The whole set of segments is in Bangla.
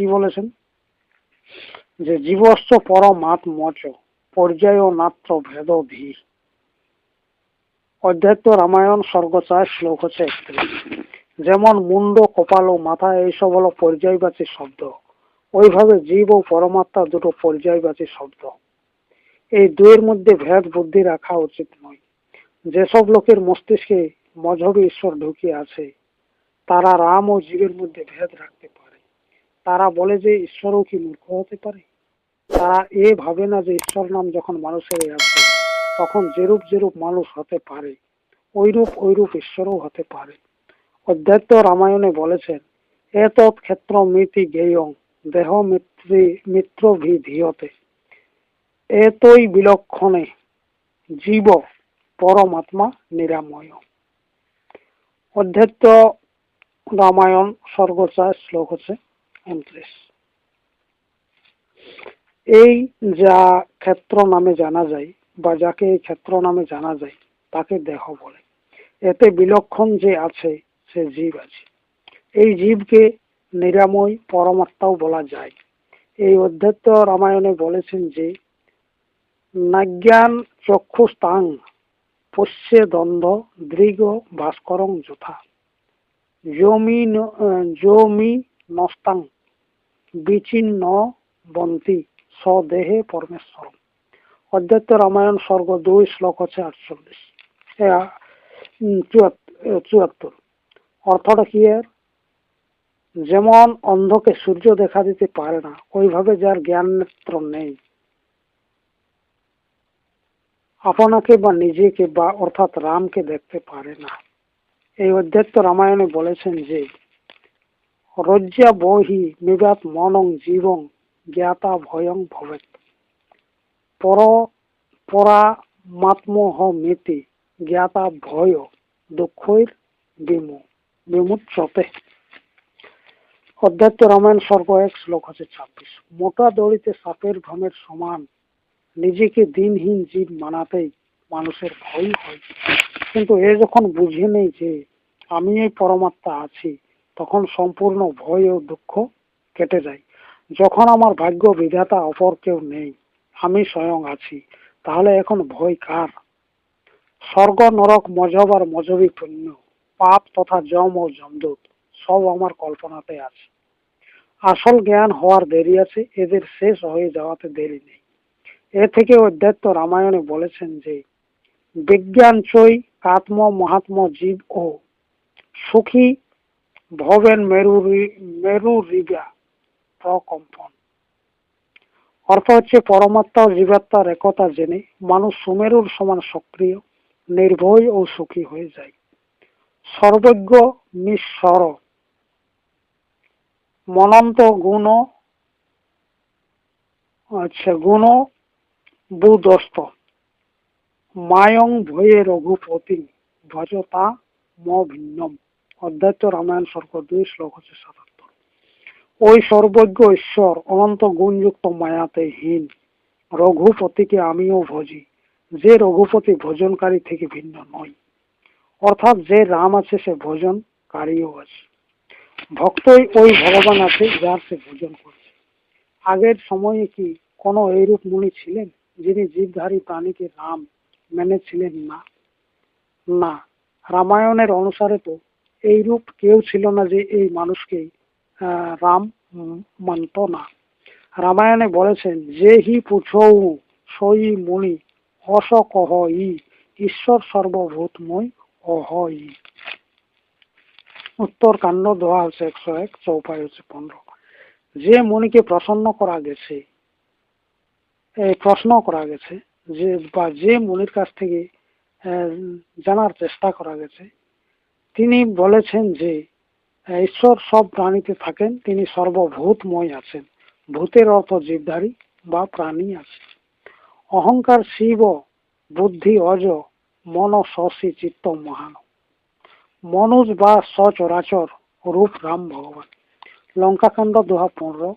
কি বলেছেন? যে জীবস্ব পরমাত্মচ পর্যায় নাত্র ভেদ ভি। অধ্যাত্ম রামায়ণ স্বর্গ চার শ্লোক হচ্ছে যেমন মুন্ড, কপাল ও মাথা এইসব হলো পর্যায়বাচী শব্দ। ওইভাবে জীব ও পরমাত্মা দুটো পর্যায়বাচী শব্দ। এই দুয়ের মধ্যে ভেদ বুদ্ধি রাখা উচিত নয়। যেসব লোকের মস্তিষ্কে মজহবী ঈশ্বর ঢুকিয়ে আছে, তারা রাম ও জীবের মধ্যে ভেদ রাখতে পারে। তারা বলে যে ঈশ্বরও কি মূর্খ হতে পারে? তারা এ ভাবে না যে ঈশ্বর নাম যখন মানুষের আছে তখন যেরূপ যেরূপ মানুষ হতে পারে ওইরূপ ওইরূপ ঈশ্বরও হতে পারে। অধ্যাত্ম রামায়ণে বলেছেন এত ক্ষেত্র মিতি জ্ঞেয়ং দেহ মিত্রি মিত্র ভি ধীয়তে। এতই বিলক্ষণে জীব পরমাত্মা নিরাময়। অধ্যাত্ম রামায়ণ স্বর্গচার শ্লোক হচ্ছে উনত্রিশ। এই যা ক্ষেত্র নামে জানা যায় বা যাকে এই ক্ষেত্র নামে জানা যায়, তাকে দেহ বলে। এতে বিলক্ষণ যে আছে, সে জীব আছে। এই জীবকে নিরাময় পরমাত্মাও বলা যায়। এই অধ্যাত্ম রামায়ণে বলেছেন যে, নাজ্ঞান চক্ষুস্তাং পশ্যে দ্বন্দ্ব দৃগ ভাস্করং যথা। জমি জমি নস্তাং বিচিন্ন বন্তি, স্বদেহে পরমেশ্বর অধ্যাত্ম রামায়ণ স্বর্গ দুই শ্লোক হচ্ছে আটচল্লিশ। চুয়াত্তর। অর্থটা কি এর? যেমন অন্ধকে সূর্য দেখা দিতে পারে না, ওইভাবে যার জ্ঞান নেত্র নেই। আপনাকে বা নিজেকে বা অর্থাৎ রামকে দেখতে পারে না। এই অধ্যাত্ম রামায়ণে বলেছেন যে রজ্জা বহি নিবাত মনং জীবং জ্ঞাতা ভয়ং ভবেত পর পরামাত্মহ মিতি জ্ঞাতা ভয় দুঃখৈর বিমু বিমুচ্ছতে অধ্যাত্ম রামায়ণ স্বর্গ এক শ্লোক হচ্ছে ছাব্বিশ। মোটা দড়িতে সাপের ভ্রমের সমান, নিজেকে দিনহীন জীব মানাতেই মানুষের ভয় হয়। কিন্তু এ যখন বুঝে নেই যে আমি এই পরমাত্মা আছি তখন সম্পূর্ণ ভয় ও দুঃখ কেটে যায়। যখন আমার ভাগ্য বিধাতা অপর কেউ নেই, আমি স্বয়ং আছি। তাহলে এখন ভয় কার? স্বর্গ, নরক, মজব আর মজবি পুণ্য। পাপ তথা জম ও জমদূত সব আমার কল্পনাতে আছে। আসল জ্ঞান হওয়ার দেরি আছে, এদের শেষ হয়ে যাওয়াতে দেরি নেই। এ থেকে অধ্যাত্ম রামায়ণে বলেছেন যে, বিজ্ঞান চই কাত্ম মহাত্ম জীব ও সুখী ভবেন মেরু মেরু রিবা প্রকম্পন অর্থ হচ্ছে পরমাত্মা ও জীবাত্মার একতা জেনে মানুষ সুমেরুর সমান সক্রিয় নির্ভয় ও সুখী হয়ে যায় সর্বজ্ঞ নিঃস্বর মনন্ত গুণ আচ্ছা গুণ বুদস্ত মায়ং ভয়ে রঘুপতি ভজতা ম ভিন্নম অধ্যাত্ম রামায়ণ স্বর্গ দুই শ্লোক হচ্ছে সাতাত্তর। ওই সর্বজ্ঞ ঈশ্বর, অনন্ত গুণযুক্ত মায়াতে হীন, রঘুপতিকে আমিও ভজি, যে রঘুপতি ভোজনকারী থেকে ভিন্ন নয়। অর্থাৎ যে রাম আছে, সে ভোজনকারীও আছে। ভক্তই ওই ভগবান আছে, যার সে ভোজন করছে। আগের সময়ে কি কোনো এইরূপ মুনি ছিলেন, যিনি জীবধারী প্রাণীকে রাম মেনেছিলেন না? না। রামায়ণের অনুসারে তো এইরূপ কেউ ছিল না যে এই মানুষকে রাম মানত না। রামায়ণে বলেছেন, যে হি পুছৌ, সই মুনি অস কহ ই ঈশ্বর সর্বভূতময় অহ ই উত্তর কাণ্ড দোয়া হচ্ছে একশো এক, চৌপাই হচ্ছে পনেরো। যে মনিকে প্রসন্ন করা গেছে প্রশ্ন করা গেছে, যে, বা যে মনির কাছ থেকে জানার চেষ্টা করা গেছে তিনি বলেছেন যে, ঈশ্বর সব প্রাণীতে থাকেন, তিনি সর্বভূতময় আছেন, ভূতের অর্থ জীবধারী বা প্রাণী আছে। অহংকার শিব, বুদ্ধি অজ, মন শশী চিত্ত মহান। মনুজ বা সচরাচর রূপ রাম ভগবান। লঙ্কাকাণ্ড দোহা পনেরো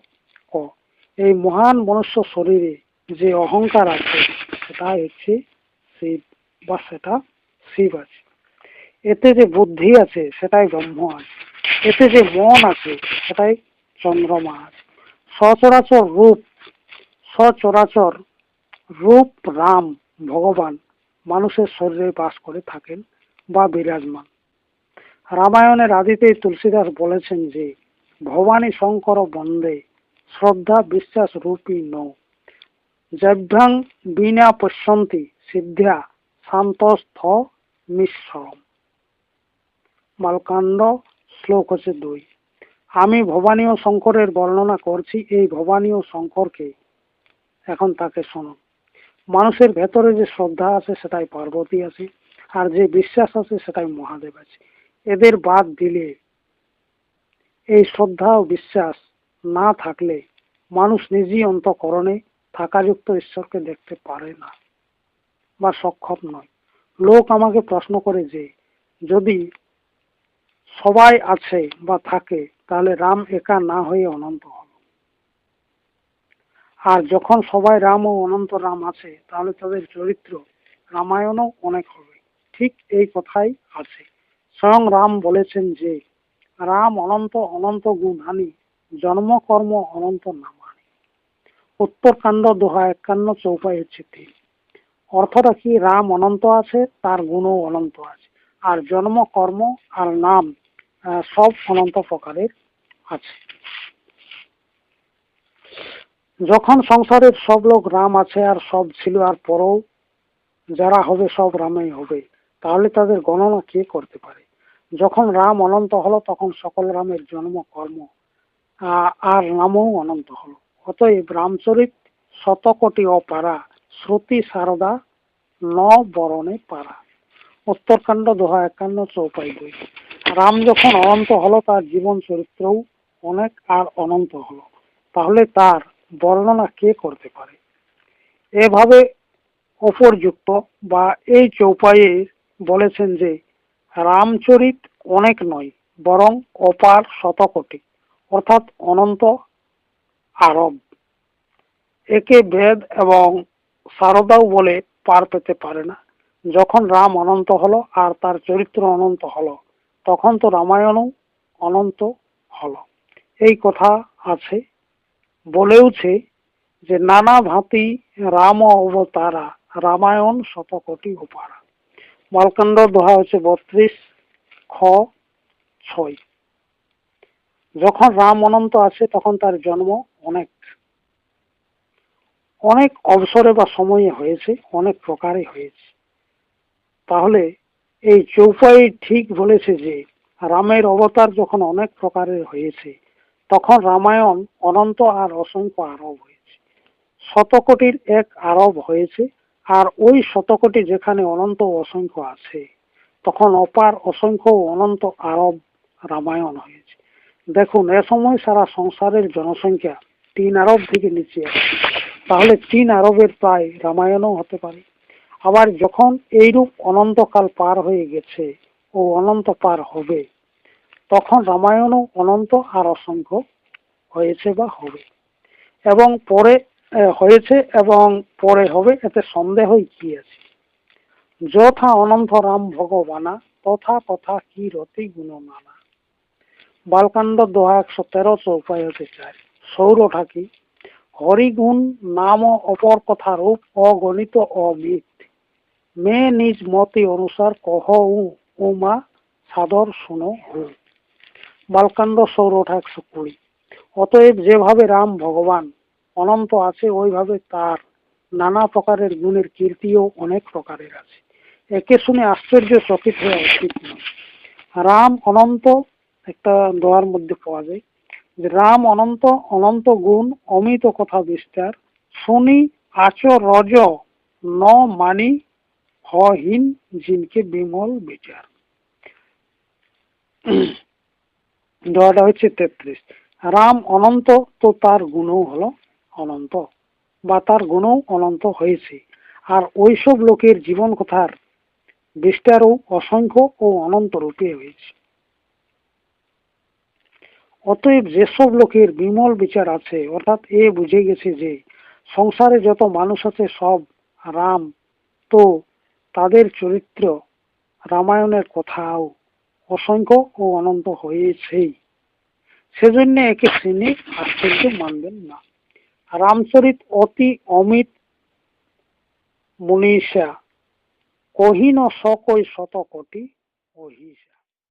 ক এই মহান মনুষ্য শরীরে যে অহংকার আছে, সেটা হচ্ছে শিব বা সেটা শিব আছে। এতে যে বুদ্ধি আছে, সেটাই ব্রহ্ম আছে। এতে যে মন আছে, সেটাই চন্দ্রমা আছে। সচরাচর রূপ সচরাচর রূপ রাম ভগবান মানুষের শরীরে বাস করে থাকেন বা বিরাজমান। রামায়ণের আদিতেই তুলসীদাস বলেছেন যে, ভবানী শঙ্কর বন্দে, শ্রদ্ধা বিশ্বাস রূপী ন জভ্যাং বিনা পশ্যন্তি সিদ্ধা শান্তস্থ মিশ্রম মালকাণ্ড শ্লোক হচ্ছে দুই। আমি ভবানী ও শঙ্করের বর্ণনা করছি, এই ভবানী ও শঙ্করকে এখন তাকে শোনো মানুষের ভেতরে যে শ্রদ্ধা আছে, সেটাই পার্বতী আছে, আর যে বিশ্বাস আছে, সেটাই মহাদেব আছে। এদের বাদ দিলে এই শ্রদ্ধা ও বিশ্বাস না থাকলে মানুষ নিজেই অন্তকরণে থাকাযুক্ত ঈশ্বরকে দেখতে পারে না বা সক্ষম নয়। লোক আমাকে প্রশ্ন করে যে, যদি সবাই আছে বা থাকে, তাহলে রাম একা না হয়ে অনন্ত হল। আর যখন সবাই রাম ও অনন্ত রাম আছে, তাহলে তাদের চরিত্র রামায়ণও অনেক হবে। ঠিক এই কথাই আছে। স্বয়ং রাম বলেছেন যে, রাম অনন্ত অনন্ত গুণ আনি জন্ম কর্ম অনন্ত নাম আনি উত্তরকাণ্ড দোহা একান্ন চৌপাই তিন। অর্থটা কি রাম অনন্ত আছে, তার গুণও অনন্ত আছে। আর জন্ম কর্ম আর নাম সব অনন্ত প্রকারের আছে। যখন সংসারের সব লোক রাম আছে আর সব ছিল আর পরেও যারা হবে সব রামেই হবে, তাহলে তাদের গণনা কে করতে পারে? যখন রাম অনন্ত হলো, তখন সকল রামের জন্ম, কর্ম আর নামও অনন্ত হলো। অতএব রামচরিত শতকোটি অপারা, শ্রুতি সারদা ন বরণে পারা। উত্তরকাণ্ড দোহা একান্ন, চৌপাই দুই। রাম যখন অনন্ত হলো, তার জীবন চরিত্রও অনেক আর অনন্ত হলো। তাহলে তার বর্ণনা কে করতে পারে? এভাবে অপরযুক্ত বা এই চৌপায়ে বলেছেন যে, রামচরিত অনেক নয়, বরং অপার শতকোটি, অর্থাৎ অনন্ত আরব। একে বেদ এবং সারদাও বলে পার পেতে পারে না। যখন রাম অনন্ত হলো আর তার চরিত্র অনন্ত হলো তখন তো রামায়ণও অনন্ত হলো এই কথা আছে। বলেওছে যে, নানা ভাতি রাম অবতারা, রামায়ণ শতকোটি উপারা। মালকাণ্ড দোহা হচ্ছে বত্রিশ খ ছয়। যখন রাম অনন্ত আছে তখন তার জন্ম অনেক অনেক অবসরে বা সময়ে হয়েছে, অনেক প্রকারে হয়েছে। তাহলে এই চৌপাই ঠিক বলেছে যে, রামের অবতার যখন অনেক প্রকারের হয়েছে, তখন রামায়ণ অনন্ত আর অসংখ্য আরব হয়েছে। শতকোটির এক আরব হয়েছে, আর ওই শতকোটি যেখানে অনন্ত অসংখ্য আছে, তখন অপার, অসংখ্য অনন্ত আরব রামায়ণ হয়েছে। দেখুন, এ সময় সারা সংসারের জনসংখ্যা তিন আরব থেকে নিচে আছে। তাহলে তিন আরবের প্রায় রামায়ণও হতে পারে। আবার যখন এইরূপ অনন্তকাল পার হয়ে গেছে ও অনন্ত পার হবে, তখন রামায়ণও অনন্ত আর অসংখ্য হয়েছে বা হবে। এবং পরে হয়েছে এবং পরে হবে, এতে সন্দেহই কি আছে? যথা অনন্ত রাম ভগবানা, তথা তথা কি রতি গুণমানা। বালকাণ্ড দোহা একশো তেরো চৌপায় হতে চায় সৌর ঠাকি হরিগুণ নাম অপর কথা রূপ, অগণিত অমিত। মে নিজ মতে অনুসার কহ উ, উমা, সাদর শুনো হু। বালকাণ্ড সৌরঠা একশো কুড়ি অতএব যেভাবে রাম ভগবান অনন্ত আছে, ওইভাবে তার নানা প্রকারের গুণের কীর্তিও অনেক প্রকারের আছে। একে শুনে আশ্চর্য চকিত হয়ে উচিত নয় রাম অনন্ত, একটা দোয়ার মধ্যে পাওয়া যায়, যে রাম অনন্ত অনন্ত গুণ, অমিত কথা বিস্তার, শুনি আচ রজ ন মানি হহীন জিনকে বিমল বিচার। দোয়াটা হচ্ছে তেত্রিশ। রাম অনন্ত, তো তার গুণও হলো অনন্ত, বা তার গুণও অনন্ত হয়েছে। আর ওইসব লোকের জীবন কথার বিস্তারও অসংখ্য ও অনন্ত রূপে হয়েছে। অতএব যেসব লোকের বিমল বিচার আছে, অর্থাৎ এ বুঝে গেছে যে সংসারে যত মানুষ আছে, সব রাম, তো তাদের চরিত্র রামায়ণের কথাও অসংখ্য ও অনন্ত হয়েছেই। সেজন্য একে শ্রেণি আশ্চর্য মানবেন না। রামচরিত অতি অমিত মনীষা, কহিন সকই শত কোটি অহিষা